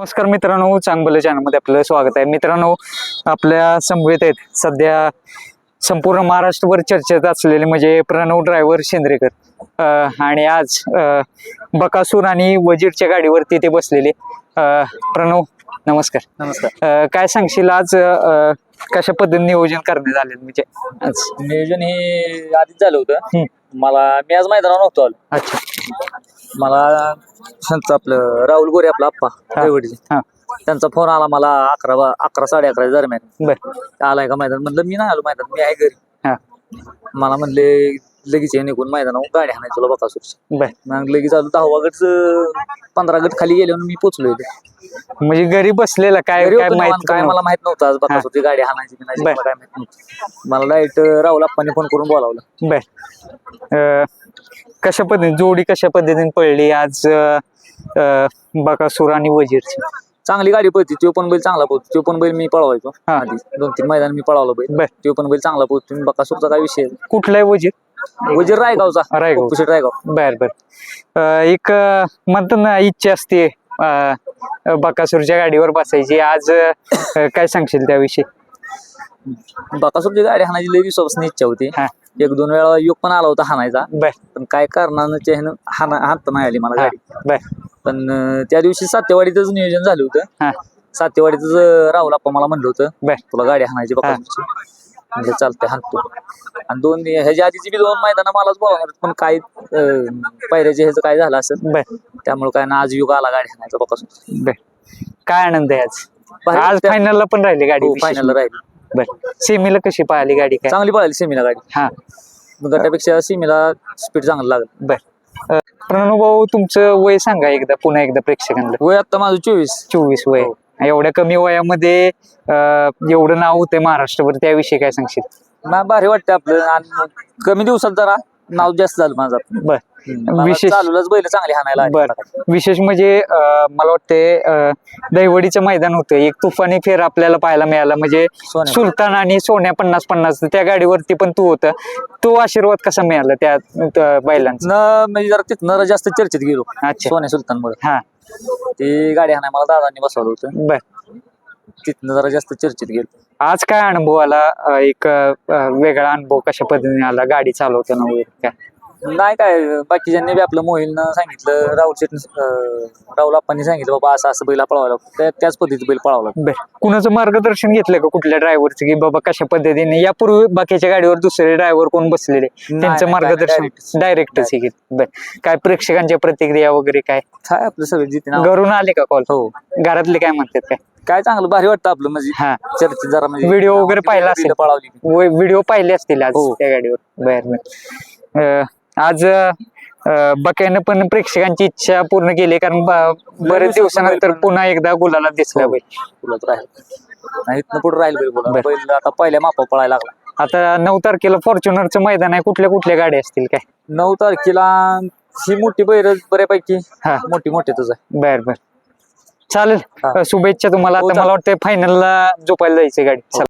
नमस्कार मित्रांनो चांगलं चॅनलमध्ये आपलं स्वागत आहे. मित्रांनो आपल्या समवेत आहेत. सध्या संपूर्ण महाराष्ट्रभर चर्चेत असलेले म्हणजे प्रणव ड्रायव्हर शेंद्रेकर आणि आज बकासूर आणि वजीरच्या गाडीवरती ते बसलेले. प्रणव नमस्कार. नमस्कार. काय सांगशील आज कशा पद्धतीने नियोजन करण्यात आले म्हणजे आज. नियोजन हे आधीच झालं होतं. मला मी आज मैदानावर नव्हतो आलो. अच्छा. मला संत आपलं राहुल गोरे आपला आप्पा. रेवडीचे हा त्यांचा फोन आला मला अकरा अकरा साडे अकरा दरम्यान. बर. आलाय का मैदान? म्हणलं मी नाही आलो मैदान मी आहे घरी. हा. मला म्हणले लगेच ये निघून मैदानावर गाडी आणायची तुला बकासूरची बर. मग लगेच आलो दहावा गट पंधरा गट खाली गेल्यावर मी पोचलो इथे. म्हणजे घरी बसलेला काय घरी काय होतो निवांत, माहीत काय नव्हतं. मला माहीत नव्हतं आज बकासूरची गाडी आणायची की नाही बर. मला काय माहीत नव्हतं. मला डायरेक्ट राहुल आप्पाने फोन करून बोलावलं. बर. अं, कशा पद्धतीने जोडी कशा पद्धतीने पडली आज अं, अं, बकासूर आणि वजीरची? चांगली गाडी पळती तो पण बैल चांगला पळतो तो पण बैल मी पळवायचो. हा. आधी दोन तीन मैदान मी पळवला बैल. बर. तो पण बैल चांगला पळतो तुम्ही बकासूरचा काय विषय कुठला आहे वजीर? वजीर रायगावचा? रायगाव. रायगाव. बर बर. अं, एक अं, म्हणतात ना इच्छा असते अं, बकासूरच्या गाडीवर बसायची. आज अं, काय सांगशील त्याविषयी? बकासूरची गाडी हाणायची लई दिवसापासून इच्छा होती. हा. एक दोन वेळा योग पण आला होता हाणायचा. बर. पण काय कारणानं ह्यानं हाणा हाणता नाही आली मला हा गाडी. बर. पण अं, त्या दिवशी सातेवाडीतच नियोजन झालं होतं. हा. सातेवाडीतच अं, राहुल आप्पा मला म्हणलं होतं बर. तुला गाडी हाणायची बकासूरची. म्हणजे चालतंय हाणतो. आणि दोन ह्याच्या आधीची बी दोन मैदानं मलाच बोलावणार पण काय अं, पायऱ्याचे ह्याचं काय झालं असेल बर. त्यामुळे काय ना आज युग आला गाडी हाणायचा बकासूर बर. काय आनंद आहे आज? आज. फायनलला पण राहिली गाडी फायनल राहील. बर. सेमीला कशी पाहिली गाडी काय? चांगली पळाली सेमीला गाडी. हा. गटापेक्षा सीमेला स्पीड चांगलं लागलं. बर. अं, प्रणव भाऊ तुमचं वय सांगा एकदा पुन्हा एकदा प्रेक्षकांना. वय आता माझं चोवीस. चोवीस वय. एवढ्या कमी वयामध्ये एवढं नाव होतंय महाराष्ट्रभर त्याविषयी काय सांगशील? मला भारी वाटतं आपलं. आणि कमी दिवसात जरा नाव जास्त झालं माझं. बर. विशेष बैल चांगली हाणायला. बर. विशेष म्हणजे मला वाटते अं, दैवडीचं मैदान होतं एक तुफानी फेर आपल्याला पाहायला मिळाला. म्हणजे. सुलतान आणि सोन्या पन्नास पन्नास त्या गाडीवरती पण तू होता. तो आशीर्वाद कसा मिळाला त्या बैलांचा? न म्हणजे जरा तिथनं जरा चर्चेत गेलो. अच्छा. सोन्या सुलतान मुळे हा. ती गाडी हाणाय मला दादांनी बसवलं होतं. बर. तिथनं जरा जास्त चर्चेत गेलो. आज काय अनुभव आला? अं, एक अं, वेगळा अनुभव कशा पद्धतीने आला? गाडी चालवताना वगैरे काय? नाही काय बाकीच्यांनी बी आपलं मोहिलनं सांगितलं राहुल शेट राहुल आप्पांनी सांगितलं बाबा असं असं बैल पळवायला त्या त्याच पद्धतीत बैल पळावला बर. कुणाचं मार्गदर्शन घेतलं का कुठल्या ड्रायव्हरचं की बाबा कशा पद्धतीने? यापूर्वी बाकीच्या गाडीवर दुसरे ड्रायव्हर कोण बसलेले? त्यांचं नाही, मार्गदर्शन? डायरेक्टच बर. काय प्रेक्षकांच्या प्रतिक्रिया वगैरे काय? काय आपलं सगळं जिथे नाव घरून आले का कॉल हो. घरातले काय म्हणतात काय? काय चांगलं भारी वाटतं आपलं म्हणजे हा. चर्चेत जरा म्हणजे व्हिडिओ वगैरे पाहिला असेल. पळावली. व्हिडिओ पाहिले असतील आज हो. त्या गाडीवर. बर बर. अं, आज बक्यानं पण प्रेक्षकांची इच्छा पूर्ण केली कारण बरेच दिवसानंतर पुन्हा एकदा गुलाला दिसला बैल. तुलाच राहील. पुढे राहील बैल बोला. बैल आता पहिल्या मापा पळायला लागला. आता नऊ तारखेला फॉर्च्युनरचं मैदान आहे कुठल्या कुठल्या गाड्या असतील काय? नऊ तारखेला ही मोठी बैर बऱ्यापैकी. हा. मोठी मोठी तुझं. बर बर. चालेल. हा. शुभेच्छा तुम्हाला. हो, आता मला वाटतं फायनलला झोपायला जायचं गाडी. चला